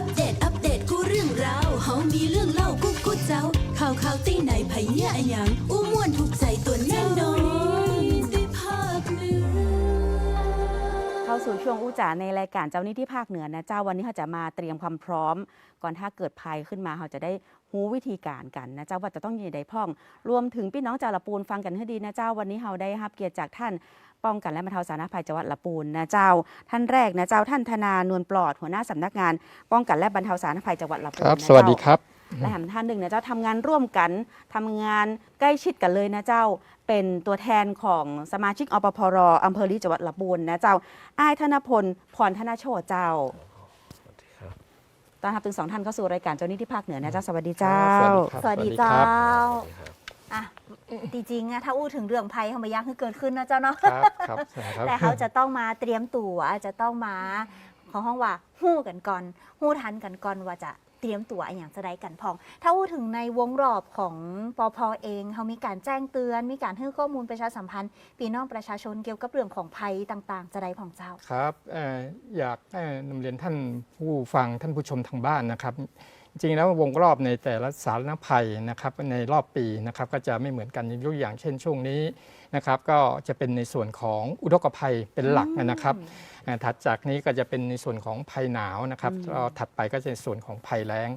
อัปเดต อัปเดต กูเรื่องราวเฮามีเรื่องเล่ากูกูเจ้า ข่าวข่าวตีไหนไผเนี่ยอะหยังอู้ม่วนถูกใจตัวแน่นอนได้ภาคเหนือ เข้าสู่ช่วงอู้จ๋าในรายการเจ้าหนี้ที่ภาคเหนือนะเจ้าวันนี้เขาจะมาเตรียมความพร้อม ก่อนถ้าเกิดภัยขึ้นมาเขาจะได้รู้วิธีการกันนะเจ้าว่าจะต้องอยังไงพ่อง รวมถึงพี่น้องจาละปูนฟังกันให้ดีนะเจ้าวันนี้เราได้รับเกียรติจากท่าน ป้องกันและบรรเทาสาธารณภัยจังหวัดละปูนนะเจ้า ท่านแรกนะเจ้าท่านธนานวลปลอดหัวหน้าสำนักงาน ป้องกันและบรรเทาสาธารณภัยจังหวัดละปูนครับนะสวัสดีเจ้าครับและแถมท่านหนึ่งนะเจ้าทำงานร่วมกันทำงานใกล้ชิดกันเลยนะเจ้าเป็นตัวแทนของสมาชิกอปพรอำเภอลีจังหวัดลำพูนนะเจ้าอ้ายธนพลพรธนโชติเจ้าตอนรับถึงสองท่านเข้าสู่รายการเจ้านี้ที่ภาคเหนือนะเจ้าสวัสดีเจ้า สวัสดีเจ้า จริงๆอะถ้าอู้ถึงเรื่องภัยเขามายักให้เกิดขึ้นนะเจ้าเนาะครับครับครับแต่เขาจะต้องมาเตรียมตัวจะต้องมาของห้องว่าหู้กันก่อนหู้ทันกันก่อนว่าจะเตรียมตัวอนอย่างจะได้กันพอง ถ้าอู้ถึงในวงรอบของปอพเองเขามีการแจ้งเตือน มีการให้ข้อมูลประชาสัมพันธ์ปีน้องประชาชนเกี่ยวกับเรื่องของภัยต่าง ๆ จะได้พองเจ้าครับเอ่ออยากเอ่อนำเรียนท่านผู้ฟังท่านผู้ชมทางบ้านนะครับ จริงๆแล้ววงรอบในแต่ละสาธารณภัยนะครับในรอบปีนะครับก็จะไม่เหมือนกันยกตัวอย่างเช่นช่วงนี้นะครับก็จะเป็นในส่วนของอุทกภัยเป็นหลักนะครับอ่าถัดจากนี้ก็จะเป็นในส่วนของภัยหนาวนะครับอืมแล้วถัดไปก็จะเป็นส่วนของภัยแล้ง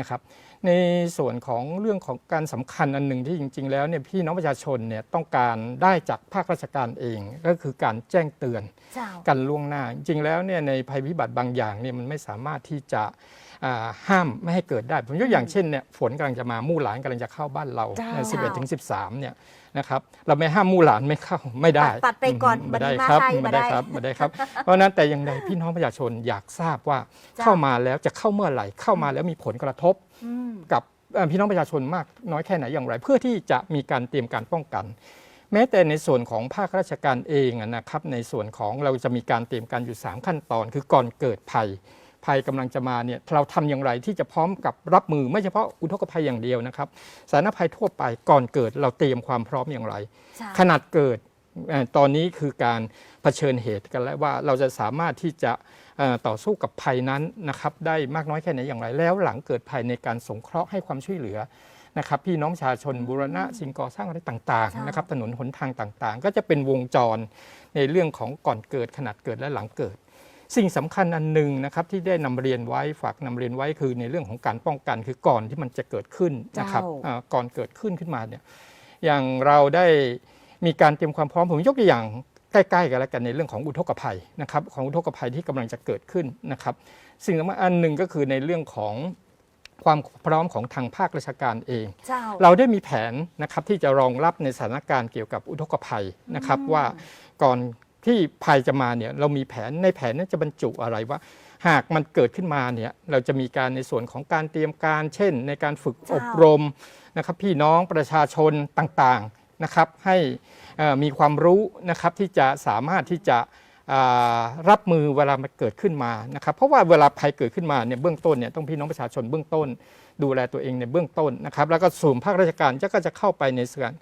นะครับในส่วนของเรื่องของการสำคัญอันหนึ่งที่จริง ๆ แล้วเนี่ยพี่น้องประชาชนเนี่ยต้องการได้จากภาคราชการเองก็คือการแจ้งเตือนเจ้ากันล่วงหน้า จริงๆแล้วเนี่ยในภัยพิบัติบางอย่างเนี่ยมันไม่สามารถที่จะอ่า ห้ามไม่ให้เกิดได้ ผมยกอย่างเช่นเนี่ยฝนกำลังจะมามู่หลานกำลังจะเข้าบ้านเราจ้าสิบเอ็ดถึงสิบสามเนี่ยนะครับเราไม่ห้ามมู่หลานไม่เข้าไม่ได้ปัดไปก่อนมบัดนี้ไม่ได้มาครับใช่ไม่มาได้ได้ครับไม่ได้ครับ เพราะฉะนั้นแต่อย่างใดพี่น้องประชาชนอยากทราบว่าจ้าเข้ามาแล้วจะเข้าเมื่อไหร่เข้ามาแล้วมีผลกระทบอืมกับเอ่อพี่น้องประชาชนมากน้อยแค่ไหนอย่างไร เพื่อที่จะมีการเตรียมการป้องกัน แม้แต่ในส่วนของภาคราชการเองอะนะครับ ในส่วนของเราจะมีการเตรียมการอยู่ 3 ขั้นตอน คือก่อนเกิดภัย ภัยกำลังจะมาเนี่ยเราทำอย่างไรที่จะพร้อมกับรับมือไม่เฉพาะอุทกภัยอย่างเดียวนะครับสาธารณภัยทั่วไปก่อนเกิดเราเตรียมความพร้อมอย่างไรเจ้าขนาดเกิดเอ่อตอนนี้คือการเผชิญเหตุกันแล้วว่าเราจะสามารถที่จะเอ่อต่อสู้กับภัยนั้นนะครับได้มากน้อยแค่ไหนอย่างไร แล้วหลังเกิดภัยในการสงเคราะห์ให้ความช่วยเหลือนะครับพี่น้องประชาชนบูรณะสิ่งก่อสร้างอะไรต่างจ้าๆนนะครับถนนหนทางต่างๆ ก็จะเป็นวงจรในเรื่องของก่อนเกิดขนาดเกิดและหลังเกิด สิ่งสำคัญอันหนึ่งนะครับที่ได้นำเรียนไว้ฝากนำเรียนไว้คือในเรื่องของการป้องกันคือก่อนที่มันจะเกิดขึ้นนะครับเจ้าอ่าก่อนเกิดขึ้นขึ้นมาเนี่ยอย่างเราได้มีการเตรียมความพร้อมผมยกตัวอย่างใกล้ๆกันแล้วกันในเรื่องของอุทกภัยนะครับของอุทกภัยที่กำลังจะเกิดขึ้นนะครับ สิ่งสำคัญอันหนึ่งก็คือในเรื่องของความพร้อมของทางภาคราชการเองเจ้าเราได้มีแผนนะครับที่จะรองรับในสถานการณ์เกี่ยวกับอุทกภัยนะครับอืมว่าก่อน ที่ภัยจะมาเนี่ยเรามีแผนในแผนนั้นจะบรรจุอะไรว่าหากมันเกิดขึ้นมาเนี่ยเราจะมีการในส่วนของการเตรียมการเช่น ในการฝึกอบรมนะครับพี่น้องประชาชนต่างๆนะครับให้เอ่อมีความรู้นะครับที่จะสามารถที่จะอ่ารับมือเวลามันเกิดขึ้นมานะครับเพราะว่าเวลาภัยเกิดขึ้นมาเนี่ยเบื้องต้นเนี่ยต้องพี่น้องประชาชนเบื้องต้น ดูแลตัวเองในเบื้องต้นนะครับแล้วก็ส่วนภาคราชการก็จะเข้าไปในส่วน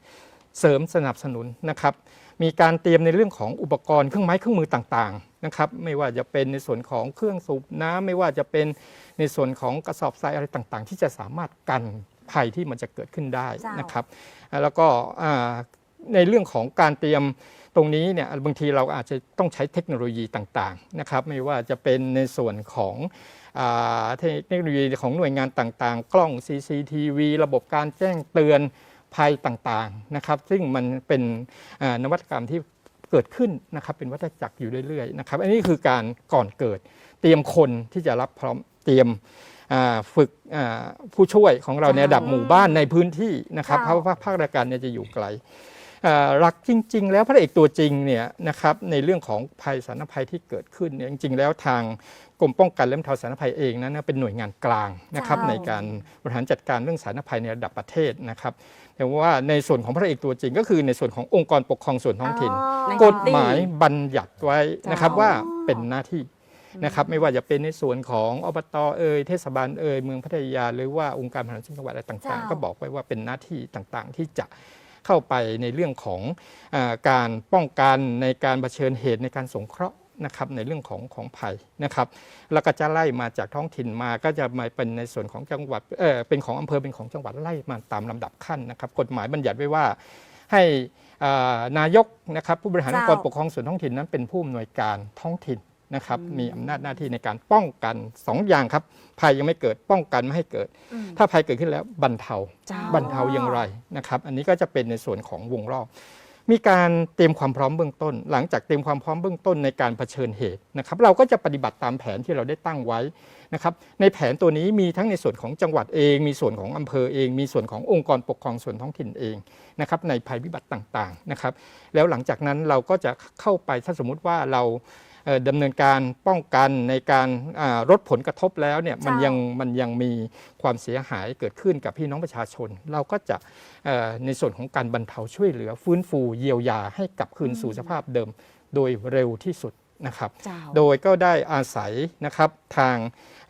เสริมสนับสนุนนะครับ มีการเตรียมในเรื่องของอุปกรณ์เครื่องไม้เครื่องมือต่างๆนะครับไม่ว่าจะเป็นในส่วนของเครื่องสูบน้ำไม่ว่าจะเป็นในส่วนของกระสอบทรายอะไรต่างๆ ที่จะสามารถกันภัยที่มันจะเกิดขึ้นได้เจ้านนะครับอ่าแล้วก็อ่าในเรื่องของการเตรียมตรงนี้เนี่ยบางทีเราอาจจะต้องใช้เทคโนโลยีต่างๆนะครับ ไม่ว่าจะเป็นในส่วนของอ่าเทคโนโลยีของหน่วยงานต่างๆ กล้อง CCTV ระบบการแจ้งเตือน ภัยต่างๆนะครับ ซึ่งมันเป็นอ่านวัตกรรมที่เกิดขึ้นนะครับ เป็นวัฏจักรอยู่เรื่อยๆนะครับ อันนี้คือการก่อนเกิด เตรียมคนที่จะรับพร้อมเตรียมอ่าฝึกอ่าผู้ช่วยของเราในระดับหมู่บ้านในพื้นที่นะครับ เพค่ะราะว่าภาคราชการเนี่ยจะอยู่ไกลอ่าหลักจริง ๆ แล้วพระเอกตัวจริงเนี่ยนะครับในเรื่องของภัยสาธารณภัยที่เกิดขึ้นเนี่ยจริง ๆ แล้วทางกรมป้องกันและบรรเทาสาธารณภัยเองนั้นนะเป็นหน่วยงานกลางนะครับเจ้าในการบริหารจัดการเรื่องสาธารณภัยในระดับประเทศนะครับ แต่ว่าในส่วนของพระเอกตัวจริง ก็คือในส่วนขององค์กรปกครองส่วนท้องถิ่นในกฎหมายบัญญัติไว้นะครับเจ้าว่าเป็นหน้าที่นะครับไม่ว่าจะเป็นในส่วนของอบตเอ่ยเทศบาลเอ่ยเมืองพัทยา หรือว่าองค์การบริหารส่วนจังหวัดอะไรต่างเจ้าๆก็บอกไว้ว่าเป็นหน้าที่ต่างๆ ที่จะเข้าไปในเรื่องของอาการป้องกันในการเผชิญเหตุในการสงเคราะห์ นะครับในเรื่องของของภัยนะครับแล้วก็จะไล่มาจากท้องถิ่นมาก็จะมาเป็นในส่วนของจังหวัดเออเป็นของอำเภอเป็นของจังหวัดไล่มาตามลำดับขั้นนะครับ กฎหมายบัญญัติไว้ว่าให้อ่านายกนะครับผู้บริหารองค์กรเจ้าปกครองส่วนท้องถิ่นนั้นเป็นผู้อำนวยการท้องถิ่นนะครับอืมมีอำนาจหน้าที่ในการป้องกันสองอย่างครับภัยยังไม่เกิดป้องกันไม่ให้เกิดอืมถ้าภัยเกิดขึ้นแล้วบรรเทาเจ้าบรรเทาอย่างไรนะครับ อันนี้ก็จะเป็นในส่วนของวงรอบ มีการเตรียมความพร้อมเบื้องต้น หลังจากเตรียมความพร้อมเบื้องต้นในการเผชิญเหตุนะครับเราก็จะปฏิบัติตามแผนที่เราได้ตั้งไว้นะครับในแผนตัวนี้มีทั้งในส่วนของจังหวัดเอง มีส่วนของอำเภอเอง มีส่วนขององค์กรปกครองส่วนท้องถิ่นเองนะครับในภัยพิบัติต่างๆนะครับแล้วหลังจากนั้นเราก็จะเข้าไปถ้าสมมุติว่าเรา ดำเนินการป้องกันในการอ่าลดผลกระทบแล้วเนี่ยมันเจ้ายัยังมันยังมีความเสียหายเกิดขึ้นกับพี่น้องประชาชน เราก็จะเอ่อในส่วนของการบรรเทาช่วยเหลือ ฟื้นฟูเยียวยาให้กลับคืนสู่สภาพเดิมโดยเร็วที่สุดนะครับเจ้าโดยก็ได้อาศัยนะครับทาง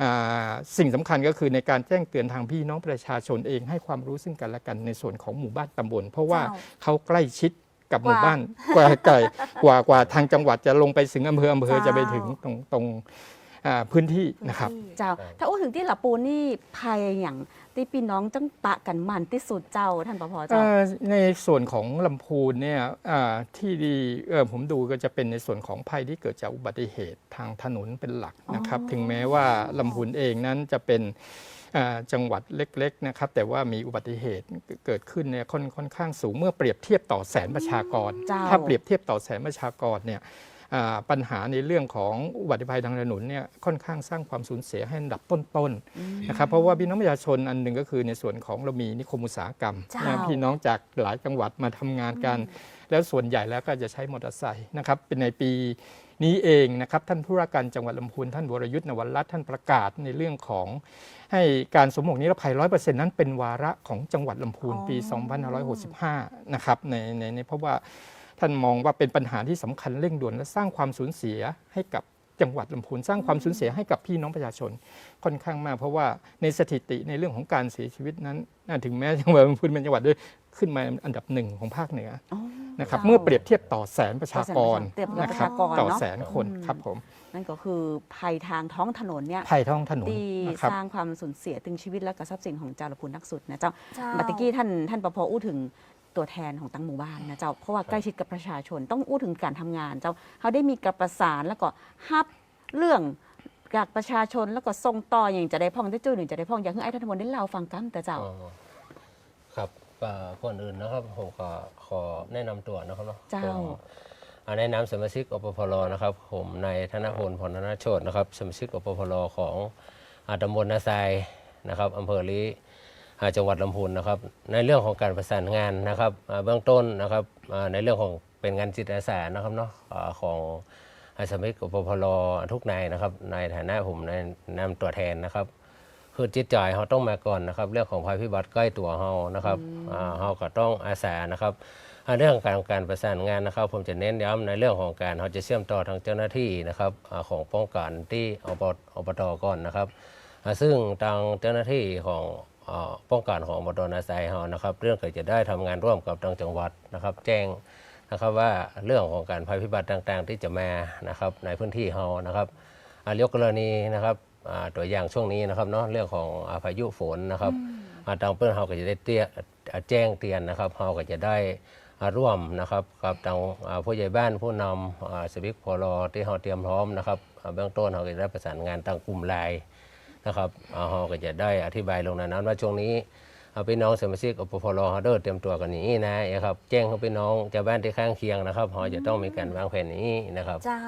อ่าสิ่งสำคัญก็คือในการแจ้งเตือนทางพี่น้องประชาชนเองให้ความรู้ซึ่งกันและกันในส่วนของหมู่บ้านตำบล เพราะว่าเจ้าเขาใกล้ชิด กับหมู่กว่าบ้านกว่าไกลกว่ากว่าทางจังหวัดจะลงไปถึงอำเภออำเภอเจ้าจะไปถึงตรงตรงอ่าพื้นที่นะครับพื้ที่เจ้า ถ้าอู้ถึงที่หลับปูนี่ภัยอย่าง ที่พี่น้องจังปะกันมันที่สุดเจ้าท่านปภเจ้าเอ่อในส่วนของลำพูนเนี่ยอ่าที่ดีเอ่อผมดูก็จะเป็นในส่วนของภัยที่เกิดจากอุบัติเหตุทางถนนเป็นหลักนะครับอ๋อถึงแม้ว่าลำพูนเองนั้นจะเป็นอ่าจังหวัดเล็กๆนะครับแต่ว่ามีอุบัติเหตุเกิดขึ้นเนี่ยค่อนค่อนข้างสูงเมื่อเปรียบเทียบต่อแสนประชากรเจ้าถ้าเปรียบเทียบต่อแสนประชากรเนี่ยอ่า ปัญหาในเรื่องของอุบัติภัยทางถนนเนี่ยค่อนข้างสร้างความสูญเสียให้อันดับต้นๆนะครับเพราะว่าพี่น้องประชาชนอันหนึ่งก็คือในส่วนของเรามีนิคมอุตสาหกรรมเจ้านะพี่น้องจากหลายจังหวัดมาทำงานกัน แล้วส่วนใหญ่แล้วก็จะใช้มอเตอร์ไซค์นะครับเป็นในปีนี้เองนะครับท่านผู้ว่าการจังหวัดลำพูนท่านวรยุทธ์นวรัตน์ท่านประกาศในเรื่องของให้การสวมหมวกนิรภัย100%นั้นเป็นวาระของจังหวัดลำพูนปี 2565 นะครับในในในเพราะว่า ท่านมองว่าเป็นปัญหาที่สำคัญเร่งด่วนและสร้างความสูญเสียให้กับจังหวัดลำพูนสร้างความสูญเสียให้กับพี่น้องประชาชนค่อนข้างมาก เพราะว่าในสถิติในเรื่องของการเสียชีวิตนั้นน่าถึงแม้จังหวัดลำพูนเป็นจังหวัดด้วยขึ้นมาอันดับหนึ่งของภาคเหนืออ๋อนะครับเจ้าเมื่อเปรียบเทียบต่อแสนประชากรเปรียบเทียบนะประครัชากรต่อเนาะแสนคนอืมครับผมนั่นก็คือภัยทางท้องถนนเนี่ยภัยท้องถนนที่นะครับสร้างความสูญเสียถึงชีวิตและก็ทรัพย์สินของเจ้าละพูนนักสุดนะเจ้าเจ้าบัตติกี้ท่านท่านปภอู้ถึง ตัวแทนของตั้งหมู่บ้านนะเจ้าเพราะว่าใกล้ชิดกับประชาชนต้องอู้ถึงการทำงานเจ้าเขาได้มีการประสานแล้วก็ฮับเรื่องจากประชาชนแล้วก็ส่งต่ออย่างจะได้พ่องได้จุ้ยหนึ่งจะได้พ่องอย่างให้ไอ้ท่านทมนได้เล่าฟังกันแต่เจ้าอ๋อครับก็ก่อนอื่นนะครับผมขอขอแนะนำตัวนะครับเนาะเจ้าผมอ่าในนามสมาชิกอปพลนะครับ ผมนายธนพลพลธนโชตนะครับ สมาชิกอปพลของอาตำบลนาทรายนะครับอำเภอลีอ่า จังหวัดลำพูนนะครับ ในเรื่องของการประสานงานนะครับเบื้องต้นนะครับในเรื่องของเป็นงานจิตอาสานะครับเนาะของอาสมาชิกอปพลทุกนายนะครับ ในฐานะผมในนามตัวแทนนะครับคือจิตใจเขาต้องมาก่อนนะครับ เรื่องของภัยพิบัติใกล้ตัวเรานะครับเราก็ต้องอาสานะครับเรื่องการการประสานงานนะครับ ผมจะเน้นย้ำในเรื่องของการเขาจะเชื่อมต่อทางเจ้าหน้าที่นะครับของป้องกันที่อบอบตก่อนนะครับ ซึ่งทางเจ้าหน้าที่ของ ป้องกันของอบตนาไซเรานะครับ เรื่องก็จะได้ทำงานร่วมกับทางจังหวัดนะครับ แจ้งนะครับว่าเรื่องของการภัยพิบัติต่างๆ ที่จะมานะครับในพื้นที่เรานะครับอ่ายกกรณีนะครับอ่าตัวอย่างช่วงนี้นะครับเนาะเรื่องของอ่าพายุฝนนะครับอ่าทางเพื่อนเราก็จะได้เตี้ยอ่าแจ้งเตือนนะครับเราก็จะได้อ่าร่วมนะครับกับทางอ่าผู้ใหญ่บ้านผู้นำอ่าสวิกพลที่เราเตรียมพร้อมนะครับอ่าเบื้องต้นเราก็จะได้ประสานงานทางกลุ่มไลน์ นะครับอ่าเราก็จะได้อธิบายลงในนั้นว่าช่วงนี้อ่าพี่น้องสมาชิกอปพลเขาเดินเตรียมตัวกันอย่างนี้นะนะครับแจ้งให้พี่น้องชาวบ้านที่ข้างเคียงนะครับเราจะต้องมีการวางแผนอย่างนี้นะครับเจ้า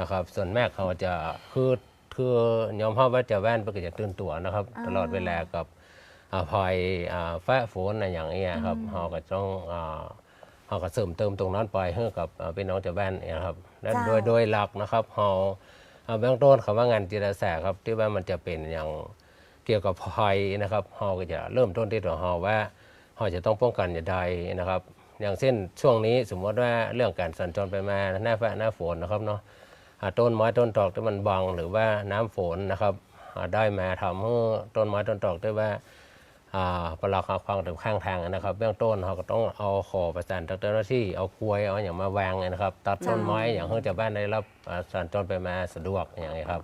นะครับ ส่วนแม่เขาจะคือคือยอมรับว่าจะแว่นเพื่อจะตื่นตัวนะครับอ่าตลอดเวลากับอ่าภัยอ่าฟ้าฝนอะไรอย่างเงี้ยครับเขาก็ต้องอ่าเขาก็เสริมเติมตรงนั้นไปให้กับอ่าพี่น้องชาวบ้านเนี่ยครับและโดยโดยหลักนะครับเขาอ่า เบื้องต้นคำว่างานจิตอาสาครับที่ว่ามันจะเป็นอย่างเกี่ยวกับภัยนะครับเขาก็จะเริ่มต้นที่ตัวเขาว่าเขาจะต้องป้องกันอย่างใดนะครับ อย่างเช่นช่วงนี้สมมติว่าเรื่องการสัญจรไปมาหน้าฟ้าหน้าฝนนะครับเนาะต้นไม้ต้นตอกที่มันบังหรือว่าน้ำฝนนะครับได้มาทำให้ต้นไม้ต้นตอกได้ว่า อ่าปลาคาควางถึงข้างทางนะครับเบื้องต้นเราก็ต้องเอาขอประสานจากเจ้าหน้าที่เอากลวยเอาอย่างมาวางนะครับตัดต้นไม้อย่างเพื่อจะบ้านได้รับอ่าสัญจรไปมาสะดวกอย่างนี้ครับ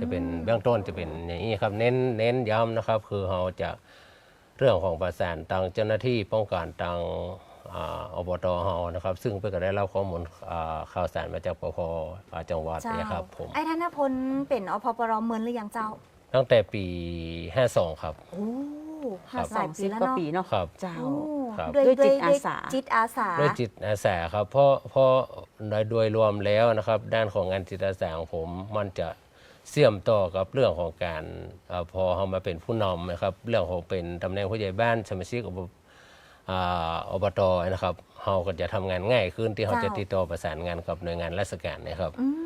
จะเป็นเบื้องต้นจะเป็นอย่างนี้ครับเน้นเน้นย้ำนะครับ คือเราจะเรื่องของประสานทางเจ้าหน้าที่ป้องกันทางอ่าอบตเฮานะครับ ซึ่งเพื่อก็ได้รับข้อมูลอ่าข่าวสารมาจากปพอ่าจังหวัดเจ้าเนี่ยครับผมไอ้ธนพลเป็นอพปรเมินหรือยังเจ้า ตั้งแต่ปี 52 ครับโอ้ครับ หลายสองปีสิบแล้วกว่าเนาะปีเนาะครับ เจ้าโอ้ครับ ด้วยด้วยจิตด้วยอาสา จิตอาสา ด้วยจิตอาสาครับเพราะเพราะโดยโดยรวมแล้วนะครับ ด้านของงานจิตอาสาของผมมันจะเชื่อมต่อกับเรื่องของการเออพอเขามาเป็นผู้นำนะครับ เรื่องของเป็นตำแหน่งผู้ใหญ่บ้านสมาชิกอบอ่าอบตนะครับเราก็จะทำงานง่ายขึ้นที่เขาจะติดต่อประสานงานกับหน่วยงานราชการนะครับ อืม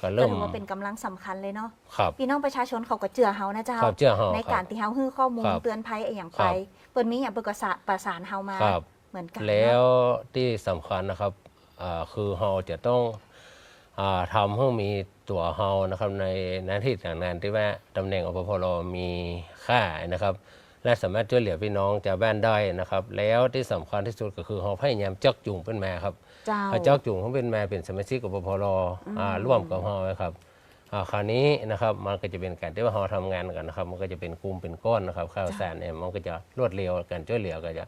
ก็ก็เริ่มถือว่าเป็นกำลังสำคัญเลยเนาะครับพี่น้องประชาชนเขาก็เจือเฮานะเจ้าครับเจือเฮาในครับการที่เฮาฮื้อข้อมูลครับเตือนภัยไอ้อย่างครัไปบเปิดมีอย่างเปิดกระสะประสานเฮามาครับเหมือนกันแล้วเนาะที่สำคัญนะครับอ่าคือเราจะต้องอาทำให้มีตัวเฮานะครับในหน้าที่ต่างๆที่ว่าตำแหน่งอปพลมีค่านะครับ และสามารถช่วยเหลือพี่น้องชาวบ้านได้นะครับ แล้วที่สำคัญที่สุดก็คือเราพยายามจักจูงเป็นมาครับ เจ้าเขาจักจูงเขาเป็นมาเป็นสมาชิกอปพลอ่าร่วมกับเรานะครับอ่าคราวนี้นะครับมันก็จะเป็นการที่ว่าเราทำงานกันนะครับมันก็จะเป็นกลุ่มเป็นก้อนนะครับข่าวสารเนี่ยมันก็จะรวดเร็วการช่วยเหลือก็จะ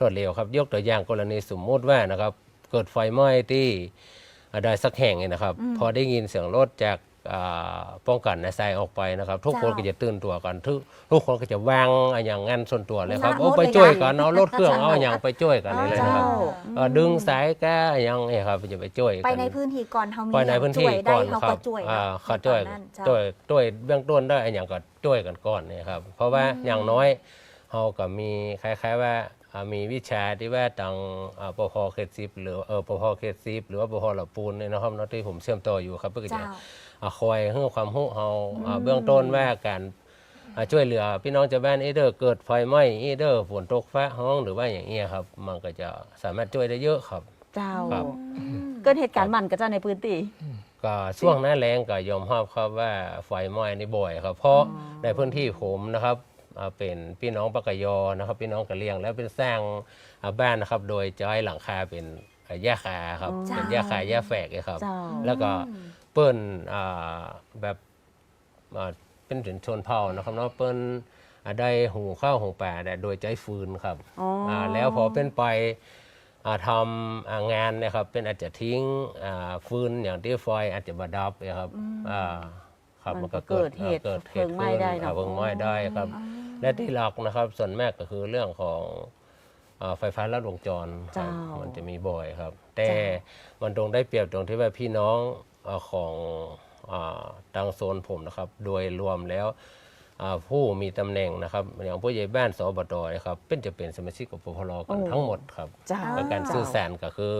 รวดเร็วครับ ยกตัวอย่างกรณีสมมุติว่านะครับเกิดไฟไหม้ที่ใดสักแห่งเนี่ยนะครับ พอได้ยินเสียงรถจากอ่า ป้องกันในสายออกไปนะครับ ทุกคนเจ้าก็จะตื่นตัวกัน ทุกทุกคนก็จะวางอย่างงั้นส่วนตัวเลยครับละโอ้มุดไปเลยช่วยนะกันเอารถเครื่องเจ้าเอาอย่างไปช่วยกันนี่เลยนะครับเจ้าเอ่อดึงสายแก้อย่างนี้ครับจะไปช่วยกัไปในพื้นที่ก่อนเฮามีไปในพื้นที่ช่วยได้ก่อนเฮาครัก็บช่วยอ่าเนาะเขาช่วยตอนนั้นเจ้าช่วยช่วยเบื้องต้นได้อย่างก็ช่วยกันก่อนเนี่ยครับเพราะว่าอย่างน้อยเราก็มีคล้าย ๆว่าอ่ามีวิชาที่ว่าทางอ่าปพเขตสิบหรือเออปพเขตสิบหรือว่าปพหลับปูนเนี่ยนะครับเนาะที่ผมเชื่อมต่ออยู่ครับเพื่อจะเจ้าอ่า คอยให้ความรู้เราอ่าเบื้องต้นว่าการอ่าช่วยเหลือพี่น้องชาวบ้านอีเดอร์เกิดไฟไหม้อีเดอร์ฝนตกฟ้าห้องหรือว่าอย่างเงี้ยครับ มันก็จะสามารถช่วยได้เยอะครับ เจ้า ครับ เกิดเหตุการณ์มันกับเจ้าในพื้นที่ ก็ช่วงหน้าแรงก็ยอมรับครับว่าไฟไหม้นี่บ่อยครับ เพราะในพื้นที่ผมนะครับอ่าเป็นพี่น้องปากกยอนะครับ พี่น้องกะเหรี่ยง แล้วเป็นสร้างอ่าบ้านนะครับ โดยจะให้หลังคาเป็นอ่าหญ้าคาครับอ๋อเป็นหญ้าคาหญ้าแฝกเลยครับ เจ้า แล้วก็ เปิ้นอ่าแบบอ่าเป็นถึงชนเผ่านะครับเนาะเปิ้นอ่าได้หูข้าวหูป่าแต่โดยใจฟืนครับอ๋ออ่าแล้วพอเป็นไปอ่าทำอ่างานเนะครับเป็นอาจจะทิ้งอ่าฟืนอย่างที่ไฟอาจจะบดับนะครับอ่าครับมัมันนก็ก็เกิเกิดดเหตุเกิดเพลิงไหม้ได้เนอะอ่าเพลิงไหม้ได้ครับและที่หลักนะครับส่วนมากก็คือเรื่องของอ่า ไฟฟ้าลัดวงจรครับเจ้ามัมันจะมีบ่อยครับ แต่เจ้มันตรงได้เปรียบตรงที่ว่าพี่น้องอาของอาทางโซนผมนะครับ โดยรวมแล้วอ่าผู้มีตำแหน่งนะครับอย่างผู้ใหญ่บ้านสอบตนะครับเป็นจะเป็นสมาชิกกปพลกันโอ้ทั้งหมดครับเจ้าและการเจ้าสื่อสารก็คือ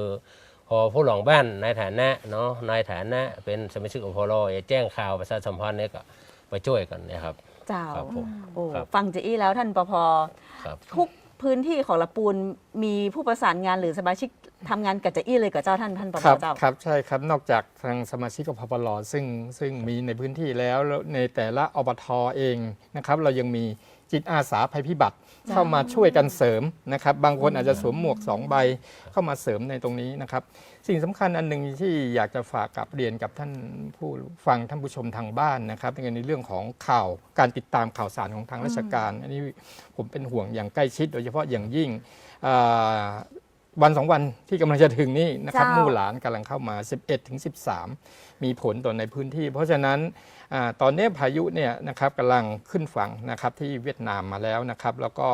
พอผู้หลองบ้านในฐานะเนาะในฐานะเป็นสมาชิกกปพลแจ้งข่าวประชาสัมพันธ์เนี่ยก็ไปช่วยกันนะครับ เจ้าครับผมโอ้ครับฟังเจอี้แล้วท่านปภครับทุก พื้นที่ของละปูนมีผู้ประสานงานหรือสมาชิกทำงานกับเจอี้เลยกับเจ้าท่านท่านปภครับเจ้า ครับใช่ครับนอกจากทางสมาชิกกพปลซึ่งซึ่งมีในพื้นที่แล้วแล้วในแต่ละอบทเองนะครับ เรายังมี จิตอาสาภัยพิบัติเข้ามาช่วยกันเสริมนะครับ บางคนอาจจะสวมหมวกสองใบเข้ามาเสริมในตรงนี้นะครับ สิ่งสำคัญอันหนึ่งที่อยากจะฝากกับเรียนกับท่านผู้ฟังท่านผู้ชมทางบ้านนะครับในเรื่องของข่าวการติดตามข่าวสารของทางราชการ อันนี้ผมเป็นห่วงอย่างใกล้ชิด โดยเฉพาะอย่างยิ่งอ่าวันสองวันที่กำลังจะถึงนี้นะครับเจ้ามู่หลานกำลังเข้ามา 11ถึง13 มีผลต่อในพื้นที่ เพราะฉะนั้นอา ตอนนี้พายุเนี่ยนะครับกำลังขึ้นฝั่งนะครับที่เวียดนามมาแล้วนะครับแล้วก็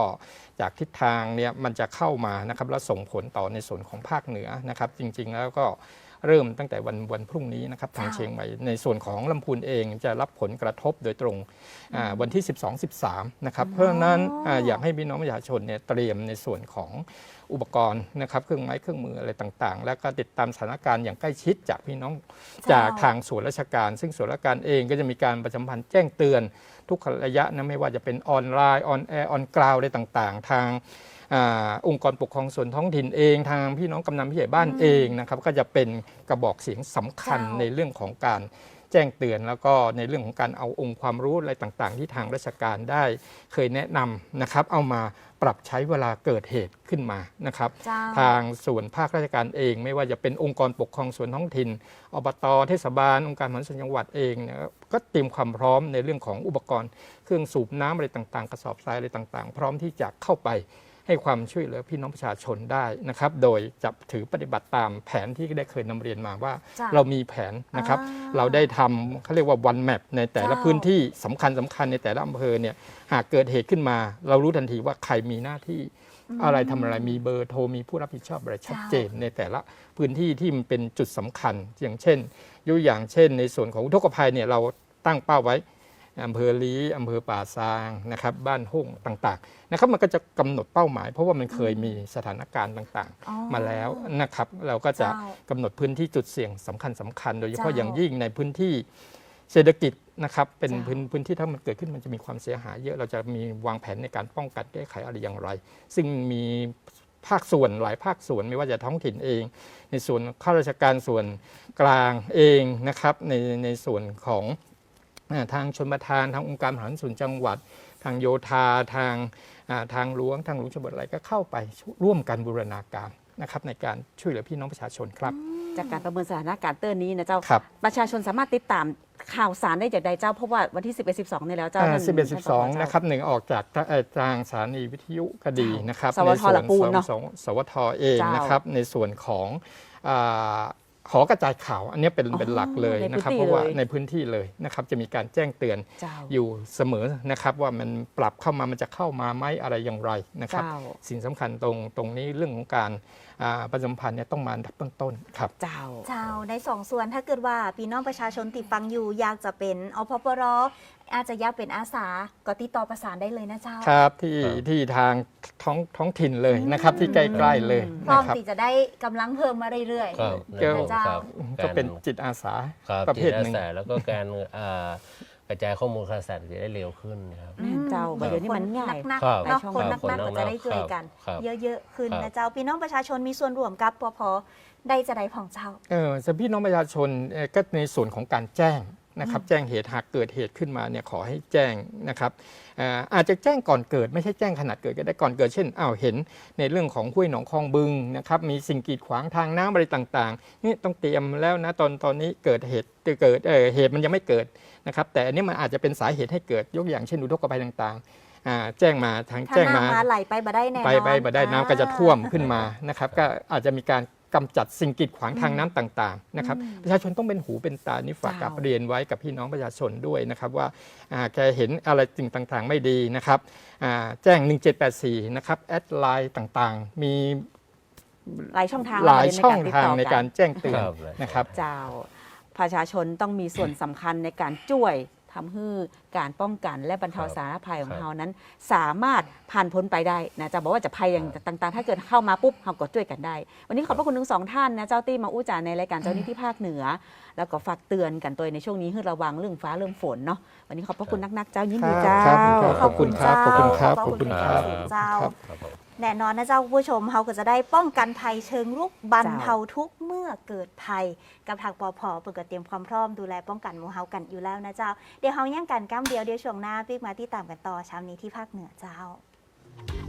จากทิศทางเนี่ยมันจะเข้ามานะครับแล้วส่งผลต่อในส่วนของภาคเหนือนะครับจริงๆแล้วก็ เริ่มตั้งแต่วันวันพรุ่งนี้นะครับทางเจ้าเชียงใหม่ในส่วนของลำพูนเองจะรับผลกระทบโดยตรงอ่าวันที่ 12-13 นะครับ เพราะฉะนั้นอาอยากให้พี่น้องประชาชนเนี่ยเตรียมในส่วนของอุปกรณ์นะครับเครื่องไม้เครื่องมืออะไรต่าง ๆ แล้วก็ติดตามสถานการณ์อย่างใกล้ชิดจากพี่น้องเจ้าจากทางส่วนราชการ ซึ่งส่วนราชการเองก็จะมีการประชาสัมพันธ์แจ้งเตือนทุกระยะนะไม่ว่าจะเป็นออนไลน์ออนแอร์ออนกราวอะไรต่าง ๆ ทาง อาองค์กรปกครองส่วนท้องถิ่นเองทางพี่น้องกำนันผู้ใหญ่บ้านเองนะครับก็จะเป็นกระบอกเสียงสำคัญเจ้าในเรื่องของการแจ้งเตือนแล้วก็ในเรื่องของการเอาองค์ความรู้อะไรต่างๆ ที่ทางราชการได้เคยแนะนำนะครับ เอามาปรับใช้เวลาเกิดเหตุขึ้นมานะครับเจ้าทางส่วนภาคราชการเอง ไม่ว่าจะเป็นองค์กรปกครองส่วนท้องถิ่นอบตเทศบาลองค์การบริหารส่วนจังหวัดเองเนี่ยก็เตรียมความพร้อมในเรื่องของอุปกรณ์ เครื่องสูบน้ำอะไรต่างๆ กระสอบทรายอะไรต่างๆ พร้อมที่จะเข้าไป ให้ความช่วยเหลือพี่น้องประชาชนได้นะครับ โดยจะถือปฏิบัติตามแผนที่ได้เคยนำเรียนมาว่าจ้ะเรามีแผนนะครับอ่าเราได้ทำเขาเรียกว่าวันแมปในแต่ละเจ้าพื้นที่สำคัญสำคัญในแต่ละอำเภอเนี่ยหากเกิดเหตุขึ้นมา เรารู้ทันทีว่าใครมีหน้าที่อะไรทำอะไรมีเบอร์โทรมีผู้รับผิดชอบอะไรชัดเจนในแต่ละพื้นที่ที่มันเป็นจุดสำคัญ อย่างเช่นยกอย่างเช่น ในส่วนของอุทกภัยเนี่ยเราตั้งเป้าไว้ อำเภอลีอำเภอป่าซางนะครับบ้านห้งต่างๆนะครับมันก็จะกำหนดเป้าหมาย เพราะว่ามันเคยมีสถานการณ์ต่างอ๋อๆมาแล้วนะครับเราก็จะเจ้ากำหนดพื้นที่จุดเสี่ยงสำคัญสำคัญ โดยเฉพาะเจ้าอย่างยิ่งในพื้นที่เศรษฐกิจนะครับเป็นเจ้าพื้นพื้นที่ถ้ามันเกิดขึ้นมันจะมีความเสียหายเยอะเราจะมีวางแผนในการป้องกันแก้ไขอะไรอย่างไร ซึ่งมีภาคส่วนหลายภาคส่วนไม่ว่าจะท้องถิ่นเอง ในส่วนข้าราชการส่วนกลางเองนะครับในในส่วนของอ่า ทางชนประทานทางองค์การบริหารส่วนจังหวัด ทางโยธาทางอ่าทางหลวงทางหลวงชนบทอะไรก็เข้าไปร่วมกันบูรณาการนะครับในการช่วยเหลือพี่น้องประชาชนครับ จากการประเมินสถานการณ์เตือนนี้นะเจ้าครับประชาชนสามารถติดตามข่าวสารได้จากใดเจ้าเพราะว่าวันที่ 11 12นี่แล้วเจ้าท่านสิบเอ็ดสิบสองท่าผนะครับหนึ่งออกจากทาเอ่อทางสถานีวิทยุก็ดีนะครับสวทในส่วนละปูนเนอะสวสวทเองเจ้านนะครับในส่วนของ อ่าหอกระจายข่าว อันนี้เป็นอ๋อเป็นหลักเลยในพื้นนะครับที่เพราะว่าเลยในพื้นที่เลยนะครับจะมีการแจ้งเตือนเจ้าอยู่เสมอนะครับ ว่ามันปรับเข้ามามันจะเข้ามาไหมอะไรอย่างไรนะครับเจ้าสิ่งสำคัญตรงตรงนี้เรื่องของการ อ่าประชาสัมพันธ์เนี่ยต้องมาอันดับต้นๆครับเจ้า เจ้าในสองส่วนถ้าเกิดว่าพี่น้องประชาชนติดฟังอยู่อยากจะเป็นอพปรอาจจะอยากเป็นอาสาก็ติดต่อประสานได้เลยนะเจ้า ครับที่ครับที่ทางท้องท้องถิ่นเลยนะครับ ที่ใกล้ๆเลยพร้อมนะครับ ที่จะได้กำลังเพิ่มมาเรื่อย ครับเจ้าครับก็เป็นารจิตอาสาครับประเภทจิตอาหนึ่งสาแล้วก็การอ่า กระจายข้อมูลข่าวสารจะได้เร็วขึ้นนะครับๆอืมเจ้าเดี๋ยวนี้มันง่ายนักครับๆเนาะครับคนครันับกๆก็จะได้ช่วยกันครับเยอะๆขึ้นครับนะเจ้าพี่น้องประชาชนมีส่วนร่วมกับปพได้จะได้ผ่องเจ้า เออสำหรับพี่น้องประชาชนเอ่อก็ในส่วนของการแจ้ง นะครับแจ้งเหตุหากเกิดเหตุขึ้นมาเนี่ยขอให้แจ้งนะครับเอ่ออาจจะแจ้งก่อนเกิด ไม่ใช่แจ้งขนาดเกิดก็ได้ก่อนเกิดเช่นอ้าวเห็นในเรื่องของห้วยหนองคลองบึงนะครับมีสิ่งกีดขวางทางน้ำอะไรต่างๆนี่ต้องเตรียมแล้วนะตอนตอนนี้เกิดเหตุเกิดเออเหตุมันยังไม่เกิดนะครับแต่อันนี้มันอาจจะเป็นสาเหตุให้เกิดยกอย่างเช่นอุทกภัยต่างๆอ่าแจ้งมาทางถ้าแจ้งมาน้ำมาไหลไปบ่ได้แน่นอนไปไปมาได้น้ำก็จะท่วมขึ้นมานะครับ ก็อาจจะมีการ กำจัดสิ่งกีดขวางทางน้ำต่างๆนะครับประชาชนต้องเป็นหูเป็นตานี่ฝากกับเจ้าเรียนไว้กับพี่น้องประชาชนด้วยนะครับว่าอ่าแกเห็นอะไรสิ่งต่างๆ ไม่ดีนะครับอ่าแจ้ง 1784 นะครับแอดไลน์ต่างๆ มีหลายช่องทางหลายประเด็นช่องติดทางต่ในการแจ้งเตือนครับนะครับ เจ้าประชาชนต้องมีส่วนสำคัญในการช่วย ทำให้การป้องกันและบรรเทาครับสาธารณภัยของครับเรานั้น สามารถผ่านพ้นไปได้นะจะบอกว่าจะภัยอย่างต่างๆ ถ้าเกิดเข้ามาปุ๊บเราก็ช่วยกันได้ วันนี้ขอบพระคุณทั้งสองท่านนะเจ้าตี้มาอู้จาในรายการเจ้าหนี้ที่ภาคเหนือ แล้วก็ฝากเตือนกันตัวในช่วงนี้ให้ระวังเรื่องฟ้าเรื่องฝนเนาะวันนี้ขอบพระคุณนักๆเจ้ายินดีครัเจ้าบครับขอบคุณครับขอบคุณครับขอบคุณขอบคุณครับเจ้าครับครับผม แน่นอนนะเจ้าผู้ชมเขาก็จะได้ป้องกันภัยเชิงรุกบรรเทาทุกเมื่อเกิดภัย กับทางปอพอเปิดกเตรียมความพร้อมดูแลป้องกันหมู่เฮากันอยู่แล้วนะเจ้า เดี๋ยวเฮาย่างกันก้ามเดียวเดี๋ยวช่วงหน้าปิ๊กมาที่ตามกันต่อเช้านี้ที่ภาคเหนือเจ้า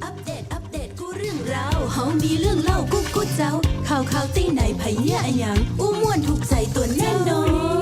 อัปเดตอัปเดตกูเรื่องราวเฮามีเรื่องเล่ากูกูเจ้าข่าวข่าวตีไหนไผเหี้ยอะหยังอู้ม่วนถูกใจตัวแน่นอน